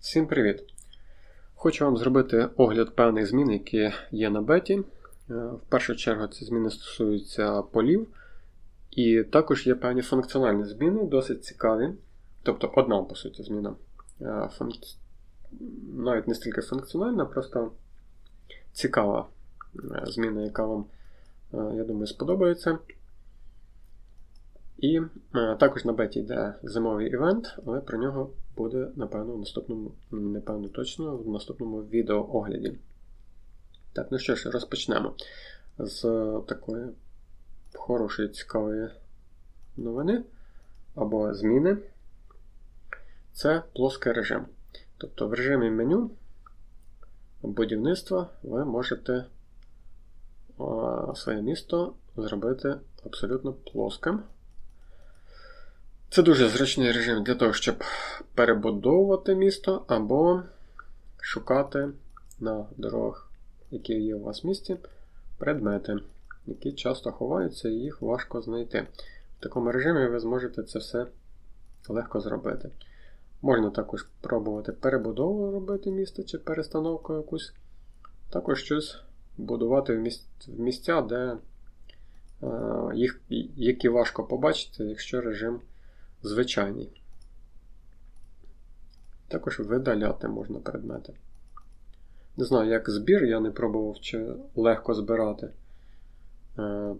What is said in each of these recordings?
Всім привіт! Хочу вам зробити огляд певних змін, які є на беті. Е, В першу чергу ці зміни стосуються полів, і також є певні функціональні зміни, досить цікаві. Тобто одна, по суті, зміна. Е, функці... Навіть не стільки функціональна, просто цікава е, зміна, яка вам, я думаю, сподобається. І також на беті йде зимовий івент, але про нього буде, напевно, в наступному, напевно, точно, в наступному відеоогляді. Так, ну що ж, розпочнемо з такої хорошої, цікавої новини або зміни. Це плоский режим. Тобто в режимі меню будівництва ви можете своє місто зробити абсолютно плоским. Це дуже зручний режим для того, щоб перебудовувати місто або шукати на дорогах, які є у вас в місті, предмети, які часто ховаються і їх важко знайти. В такому режимі ви зможете це все легко зробити. Можна також пробувати перебудову робити місто чи перестановку якусь. Також щось будувати в місця, де е, їх, які важко побачити, якщо режим звичайний. Також видаляти можна предмети. Не знаю, як збір, я не пробував чи легко збирати. Е,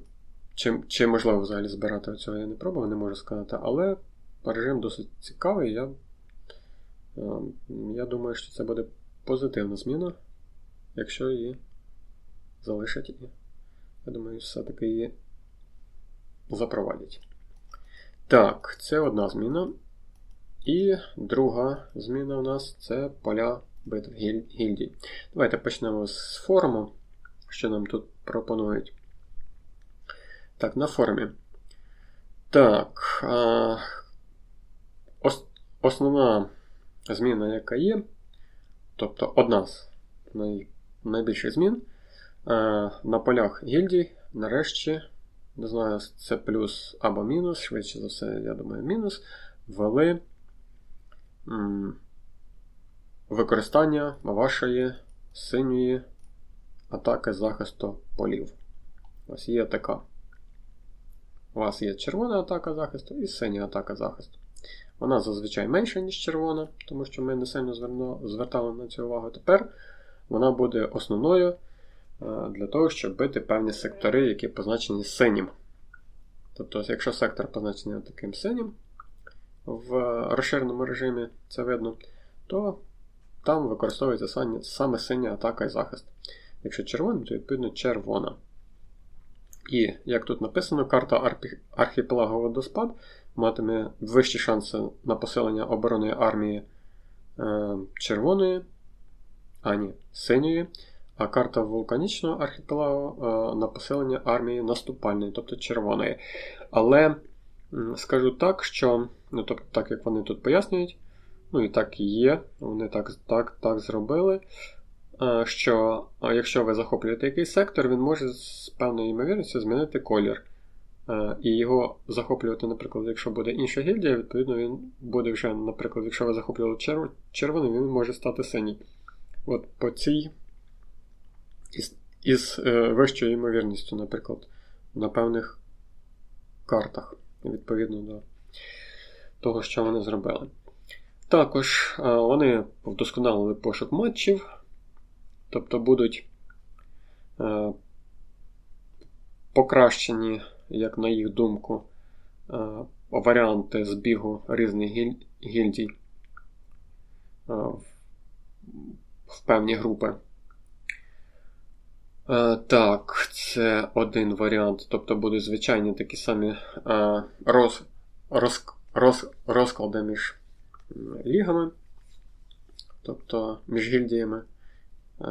чи, чи можливо взагалі збирати цього я не пробував, не можу сказати, але режим досить цікавий. Я е, я думаю, що це буде позитивна зміна, якщо її залишать я думаю, все-таки її запровадять. Так, це одна зміна. І друга зміна у нас це поля битв гільдій. Давайте почнемо з форуму, що нам тут пропонують. Так, на форумі. Так. А, ос, Основна зміна, яка є, тобто одна з най, найбільших змін. А, на полях гільдій нарешті не знаю, це плюс або мінус, швидше за все, я думаю, мінус, ввели м, використання вашої синьої атаки захисту полів. Ось є така. У вас є червона атака захисту і синя атака захисту. Вона зазвичай менша, ніж червона, тому що ми не сильно звертали на цю увагу. Тепер вона буде основною. Е, для того, щоб бити певні сектори, які позначені синім. Тобто, якщо сектор позначений таким синім, в розширеному режимі це видно, то там використовується саме синя атака і захист. Якщо червоним, то відповідно червона. І, як тут написано, карта архіпелагу водоспад матиме вищі шанси на посилення оборони армії е, червоної, а ні, синьої, а карта вулканічного архіпелагу е, на посилення армії наступальної, тобто червоної. Але скажу так, що, ну, тобто, так як вони тут пояснюють, ну і так і є, вони так так, так зробили. Е, що якщо ви захоплюєте якийсь сектор, він може з певною ймовірністю змінити колір. Е, і його захоплювати, наприклад, якщо буде інша гільдія, відповідно, він буде вже, наприклад, якщо ви захоплювали червоний, він може стати синій. От по цій із із е, вищою ймовірністю, наприклад, на певних картах, відповідно до того, що вони зробили. Також е, вони вдосконалили пошук матчів, тобто будуть е, покращені, як на їх думку, варіанти збігу різних гіль... гільдій в певні групи. Е, так, це один варіант. Тобто будуть звичайні такі самі е, роз, роз, роз, розклади між лігами, тобто між гільдіями. Е,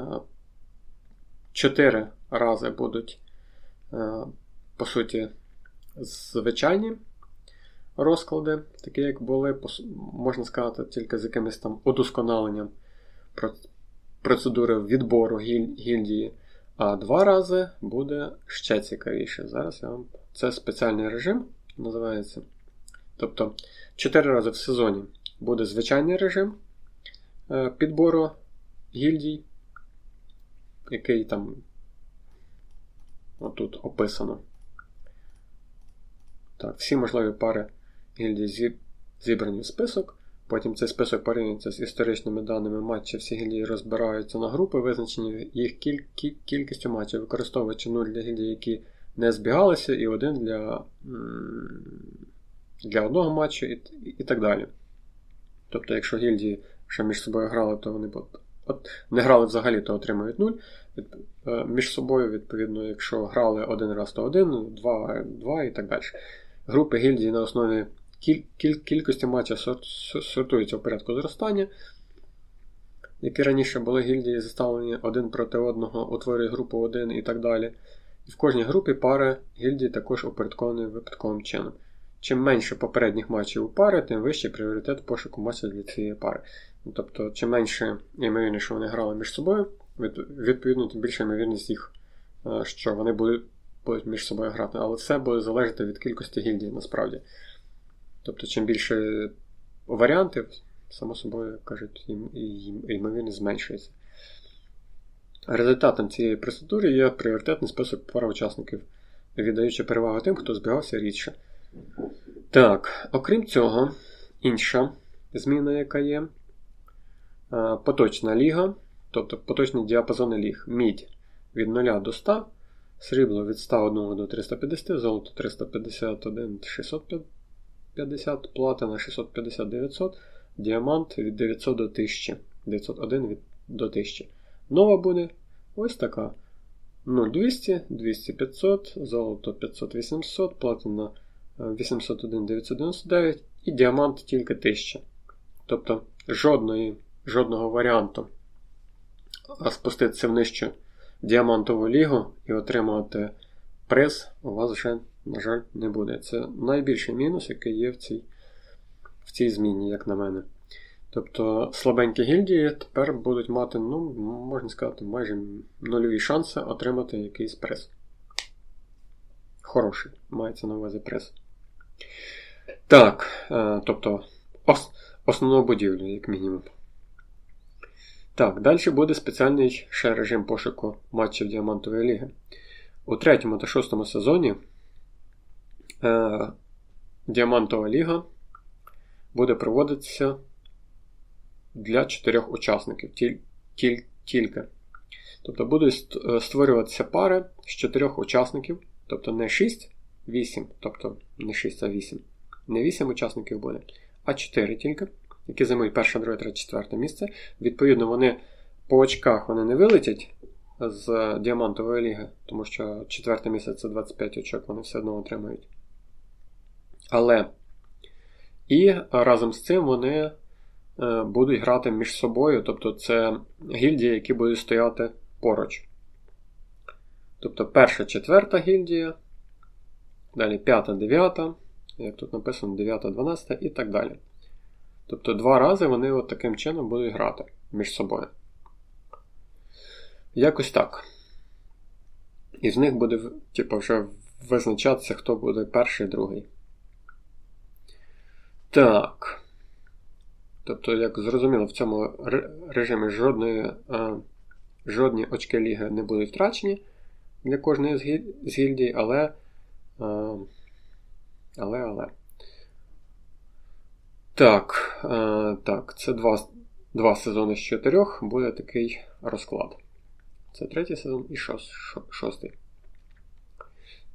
чотири рази будуть, по суті, звичайні розклади, такі як були, можна сказати, тільки з якимось там удосконаленням процедури відбору гільдії. А два рази буде ще цікавіше. Зараз я вам. Це спеціальний режим називається. Тобто 4 рази в сезоні буде звичайний режим. е, підбору гільдій, який там отут описано. Так, всі можливі пари гільдій зібрані в список. Потім цей список порівнюється з історичними даними матчів, всі гільдії розбираються на групи, визначені їх кіль- кіль- кількістю матчів, використовуючи 0 для гільдій, які не збігалися, і один для для одного матчу, і, і так далі. Тобто, якщо гільдії ще між собою грали, то вони от, не грали взагалі, то отримують 0. Від, е, між собою, відповідно, якщо грали один раз, то один, два, два і так далі. Групи гільдії на основі кіль, кіль, кількості матчів сортуються в порядку зростання. Які раніше були гільдії заставлені один проти одного, утворює групу 1 і так далі. І в кожній групі пари гільдії також упорядковані випадковим чином. Чим менше попередніх матчів у пари, тим вищий пріоритет пошуку матчів для цієї пари. Ну, тобто, чим менше ймовірніше, що вони грали між собою, відповідно, тим більша ймовірність їх, е, що вони будуть між собою грати. Але все буде залежати від кількості гільдій насправді. Тобто, чим більше варіантів, само собою кажуть, ймовірність зменшується. Результатом цієї процедури є пріоритетний список пара учасників, віддаючи перевагу тим, хто збігався рідше. Так, окрім цього, інша зміна, яка є, поточна ліга, тобто поточні діапазони ліг, мідь від 0 до 100, срібло від 101 до 350, золото 351 650, платина 650 900, діамант від 900 до 1000, 901 від, до 1000. Нова буде ось така. 0200, 200 500, золото 500 800, платина 801 999 і діамант тільки 1000. Тобто жодної, жодного варіанту спуститися в нижчу діамантову лігу і отримати приз у вас вже, на жаль, не буде. Це найбільший мінус, який є в цій, в цій зміні, як на мене. Тобто слабенькі гільдії тепер будуть мати, ну, можна сказати, майже нульові шанси отримати якийсь приз. Хороший, мається на увазі приз. Так, е, тобто ос, основну будівлю, як мінімум. Так, далі буде спеціальний ще режим пошуку матчів Діамантової ліги. У третьому та шостому сезоні е, Діамантова ліга буде проводитися для чотирьох учасників. Тіль, тіль, тільки. Тобто будуть е, створюватися пари з чотирьох учасників, тобто не 6, 8, тобто не 6, а 8. Не 8 учасників буде, а 4 тільки, які займуть перше, друге, третє, четверте місце. Відповідно, вони по очках вони не вилетять з Діамантової ліги, тому що четверте місце це 25 очок, вони все одно отримають. Але і разом з цим вони Е, будуть грати між собою, тобто це гільдії, які будуть стояти поруч. Тобто перша, четверта гільдія, далі п'ята, дев'ята, як тут написано, дев'ята, дванадцята і так далі. Тобто два рази вони от таким чином будуть грати між собою. Якось так. І з них буде типу, вже визначатися, хто буде перший другий. Так. Тобто, як зрозуміло, в цьому режимі жодної, жодні очки ліги не будуть втрачені для кожної з гільдій, але. Але, але. Так, так, це два два сезони з чотирьох буде такий розклад. Це третій сезон і шостий.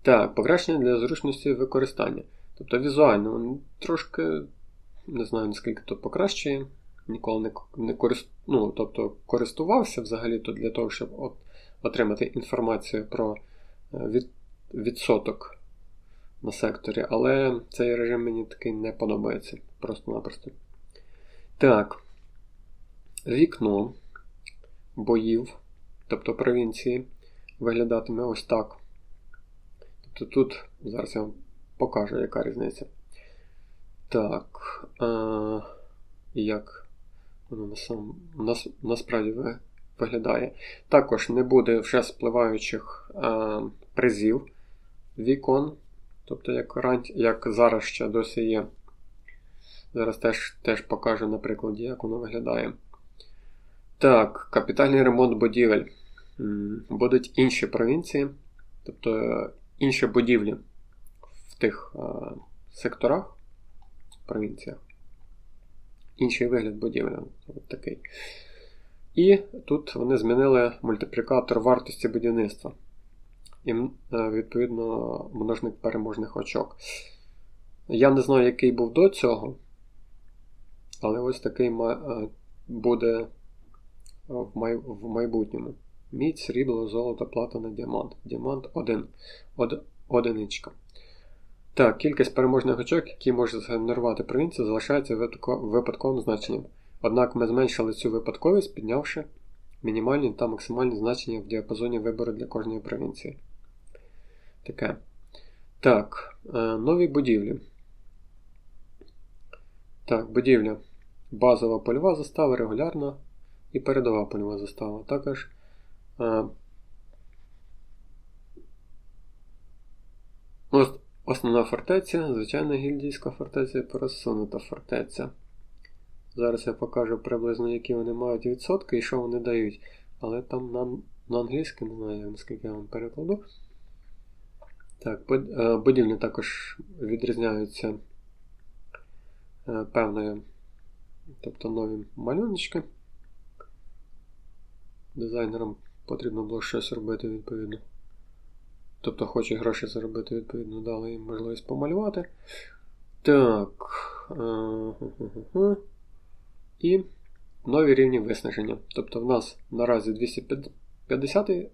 Так, покращення для зручності використання. Тобто візуально трошки не знаю, наскільки то покращує. Ніколи не не корист... ну, тобто, користувався взагалі-то для того, щоб от, отримати інформацію про е, від... відсоток на секторі, але цей режим мені такий не подобається просто-напросто. Так, вікно боїв, тобто провінції, виглядатиме ось так. Тобто тут зараз я вам покажу, яка різниця. Так. А, Як воно насам, нас, насправді виглядає? Також не буде вже спливаючих а, призів вікон. Тобто, як як зараз ще досі є. Зараз теж теж покажу на прикладі, як воно виглядає. Так, капітальний ремонт будівель. Будуть інші провінції, тобто інші будівлі в тих а, секторах, провінціях. Інший вигляд будівлі. От такий. І тут вони змінили мультиплікатор вартості будівництва. І, е, відповідно, множник переможних очок. Я не знаю, який був до цього, але ось такий е, буде в майбутньому. Мідь, срібло, золото, платина, діамант. Діамант 1. Од, одиничка. Так, кількість переможних очок, які може згенерувати провінція, залишається випадковим значенням. Однак ми зменшили цю випадковість, піднявши мінімальні та максимальні значення в діапазоні вибору для кожної провінції. Таке. Так, е, нові будівлі. Так, будівля. Базова польова застава, регулярна і передова польова застава. Також е, основна фортеця, звичайна гільдійська фортеця і просунута фортеця. Зараз я покажу приблизно, які вони мають відсотки і що вони дають. Але там на на англійській, не знаю, наскільки я вам перекладу. Так, е, будівлі також відрізняються е, певною, тобто нові малюночки. Дизайнерам потрібно було щось робити відповідно. Тобто хоче гроші заробити, відповідно, дали їм можливість помалювати. Так. І нові рівні виснаження. Тобто в нас наразі 250 е,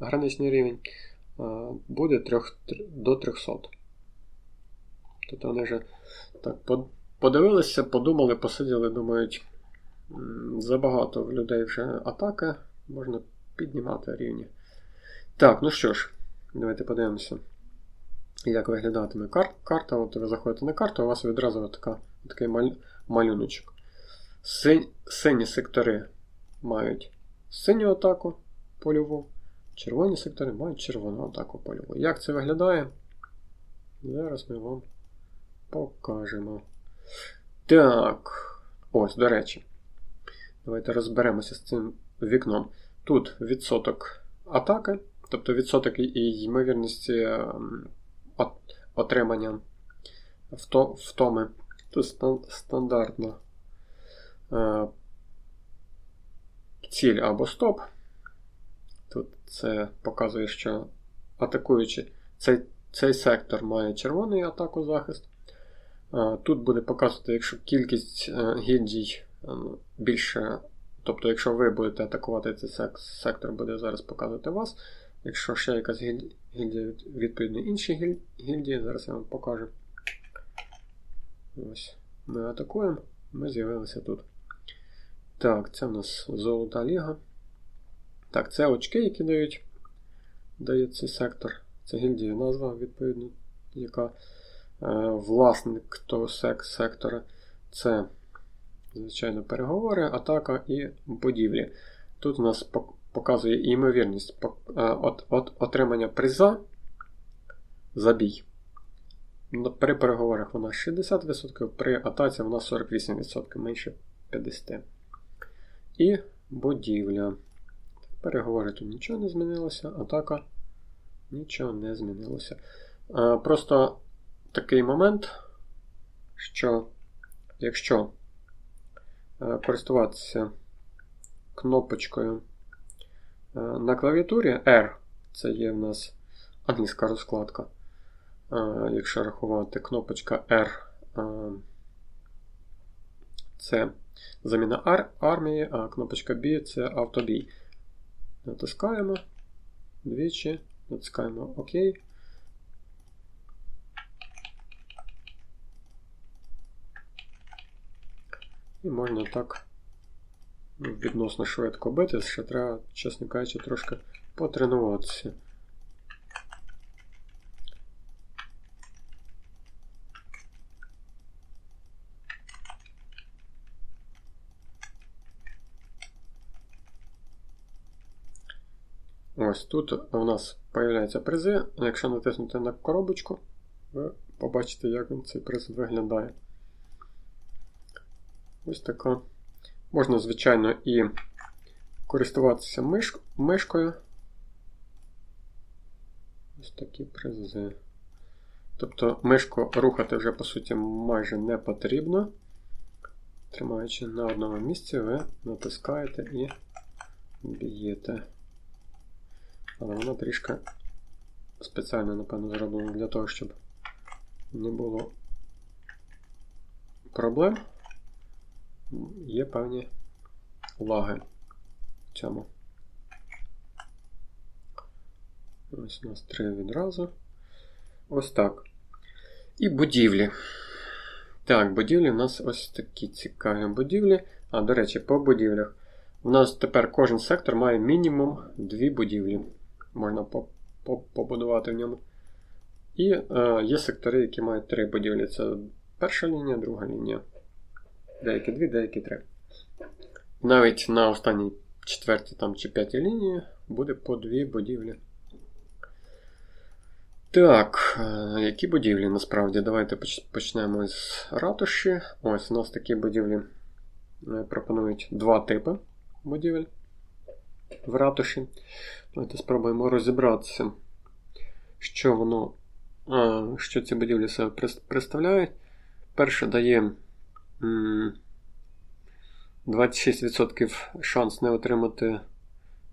граничний рівень е, буде 3, до 300. Тобто вони вже так подивилися, подумали, посиділи, думають, забагато в людей вже атака, можна піднімати рівні. Так, ну що ж, давайте подивимося, як виглядатиме кар карта. От ви заходите на карту, у вас відразу така, такий маль малюночок. Синь, сині сектори мають синю атаку польову, червоні сектори мають червону атаку польову. Як це виглядає? Зараз ми вам покажемо. Так, ось, до речі. Давайте розберемося з цим вікном. Тут відсоток атаки, тобто відсоток і ймовірності ем, отримання втоми. Тут стандартна е, ціль або стоп. Тут це показує, що атакуючи цей цей сектор має червоний атаку захист. Е, тут буде показувати, якщо кількість е, гільдій е, більше. Тобто, якщо ви будете атакувати цей сектор, буде зараз показувати вас. Якщо ще якась гільдія, відповідно інші гільдії, зараз я вам покажу. Ось, Ми атакуємо, ми з'явилися тут. Так, це в нас золота ліга. Так, це очки, які дають дає цей сектор. Це гільдія назва, відповідно, яка е, власник того сек сектора. Це, звичайно, переговори, атака і будівлі. Тут у нас показує ймовірність е, от, от, отримання приза за бій. При переговорах вона 60%, при атаці вона 48%, менше 50%. І будівля. Переговори тут нічого не змінилося, атака нічого не змінилося. Просто такий момент, що якщо е, користуватися кнопочкою е, на клавіатурі R, це є в нас англійська розкладка. Якщо рахувати кнопочка R, це заміна ар армії, а кнопочка B це автобій. Натискаємо двічі, натискаємо ОК. І можна так відносно швидко бити, ще треба, чесно кажучи, трошки потренуватися. Ось тут у нас з'являються призи. Якщо натиснути на коробочку, ви побачите, як цей приз виглядає. Ось така Можна, звичайно, і користуватися миш... мишкою. Ось такі призи. Тобто мишку рухати вже, по суті, майже не потрібно. Тримаючи на одному місці, ви натискаєте і б'єте. Але вона трішки спеціально, напевно, зроблена для того, щоб не було проблем. Є певні лаги в цьому. Ось у нас три відразу. Ось так. І будівлі. Так, будівлі у нас ось такі цікаві будівлі. А, до речі, по будівлях. У нас тепер кожен сектор має мінімум дві будівлі. Можна побудувати в ньому. І е, є сектори, які мають три будівлі. Це перша лінія, друга лінія. Деякі дві, деякі три. Навіть на останній четвертій там, чи п'ятій лінії буде по дві будівлі. Так, е, які будівлі насправді? Давайте почнемо з ратуші. Ось у нас такі будівлі е, пропонують два типи будівель в ратуші. Давайте спробуємо розібратися, що воно, що ці будівлі себе представляють. Перше дає 26% шанс не отримати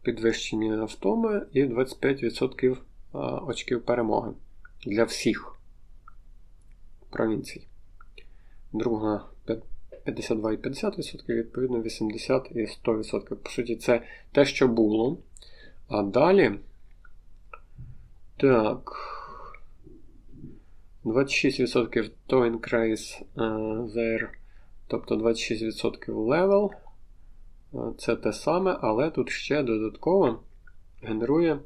підвищення втоми і 25% очків перемоги для всіх провінцій. Друга 52 і 50%, відповідно 80 і 100%. По суті, це те, що було. А далі. Так. 26% to increase uh, their, тобто 26% level. Це те саме, але тут ще додатково генерує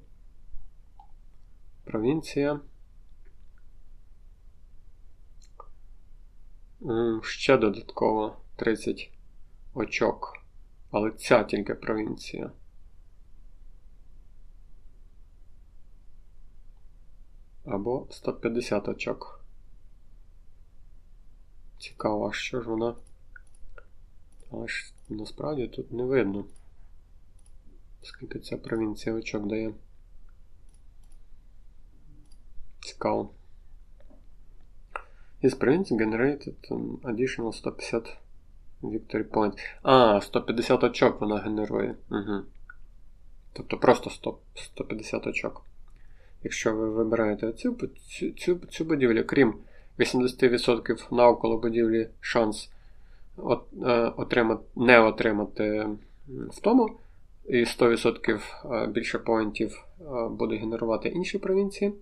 провінція. Ще додатково 30 очок. Але ця тільки провінція. Або 150 очок. Цікаво, що ж вона. Але ж насправді тут не видно, скільки ця провінція очок дає. Цікаво. Is print generated additional 150 victory point. А, 150 очок вона генерує. Угу. Тобто просто 100, 150 очок. Якщо ви вибираєте цю цю, цю будівлю, крім 80% навколо будівлі шанс отримати, не отримати втому, і 100% більше поінтів буде генерувати інші провінції.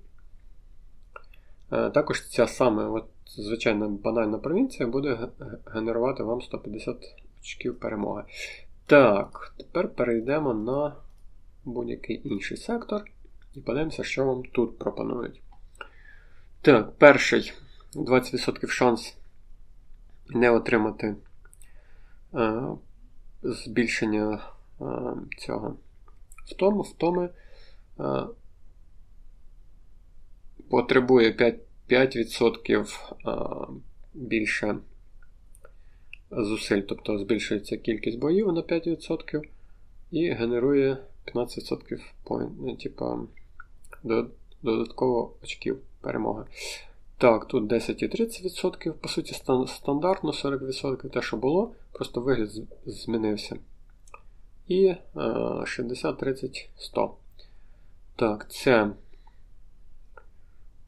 Е, також ця саме от, звичайна банальна провінція буде генерувати вам 150 очків перемоги. Так, тепер перейдемо на будь-який інший сектор і подивимося, що вам тут пропонують. Так, перший 20% шанс не отримати е, збільшення е, цього втому, втоми. Е, потребує 5%, 5% більше зусиль, тобто збільшується кількість боїв на 5% і генерує 15% типу, додатково очків перемоги. Так, тут 10 і 30%, по суті, стандартно 40%, те, що було, просто вигляд змінився. І 60, 30, 100. Так, це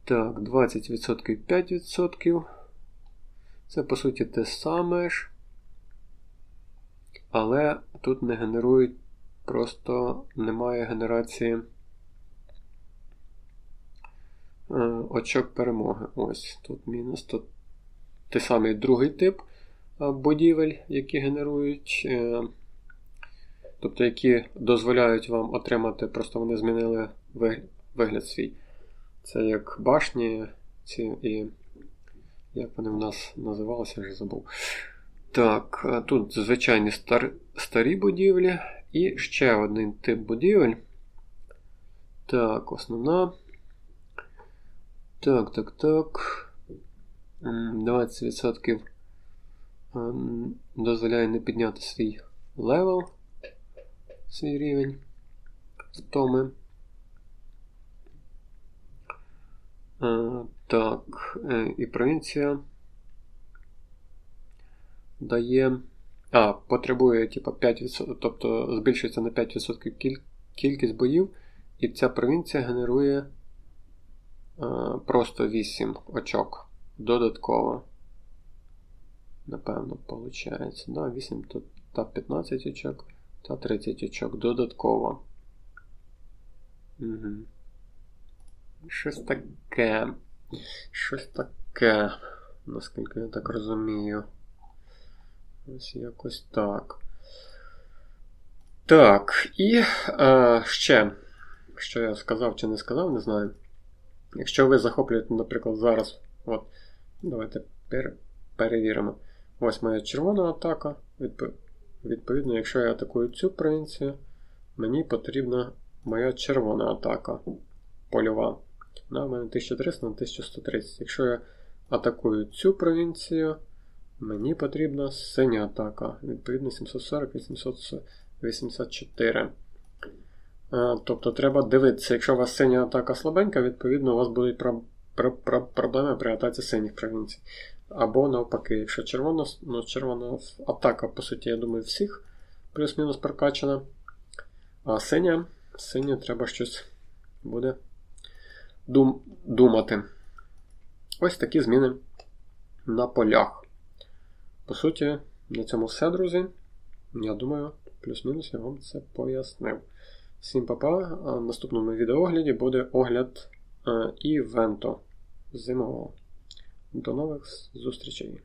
так, 20% 5%. Це, по суті, те саме ж. Але тут не генерують, просто немає генерації е, очок перемоги. Ось, тут мінус. Тут той самий другий тип е, будівель, які генерують. Е, тобто, які дозволяють вам отримати, просто вони змінили вигляд свій. Це як башні ці і. Як вони в нас називалися, вже забув. Так, тут звичайні стар... старі будівлі. І ще один тип будівель. Так, основна. Так, так, так. 20% дозволяє не підняти свій левел, свій рівень втоми. Так, е, і провінція дає. А, потребує типу, 5%, тобто збільшується на 5% кількість боїв, і ця провінція генерує просто 8 очок додатково. Напевно, виходить. Да, 8 тут та 15 очок, та 30 очок додатково. Угу. Щось таке. Щось таке, наскільки я так розумію. Ось якось так. Так, і е, ще, що я сказав чи не сказав, не знаю. Якщо ви захоплюєте, наприклад, зараз. от, Давайте пер, перевіримо. Ось моя червона атака. Відповідно, якщо я атакую цю провінцію, мені потрібна моя червона атака польова. В мене 1300 на 1130. Якщо я атакую цю провінцію, Мені потрібна синя атака. Відповідно 740-884. Тобто треба дивитися, якщо у вас синя атака слабенька, відповідно у вас будуть про, про, про, проблеми при атаці синіх провінцій. Або навпаки, якщо червона ну, червона атака, по суті, я думаю, всіх плюс-мінус прокачана. А синя, синя треба щось буде дум, думати. Ось такі зміни на полях. По суті, на цьому все, друзі. Я думаю, плюс-мінус я вам це пояснив. Всім па-па. В наступному відеоогляді буде огляд е, івенту зимового. До нових зустрічей!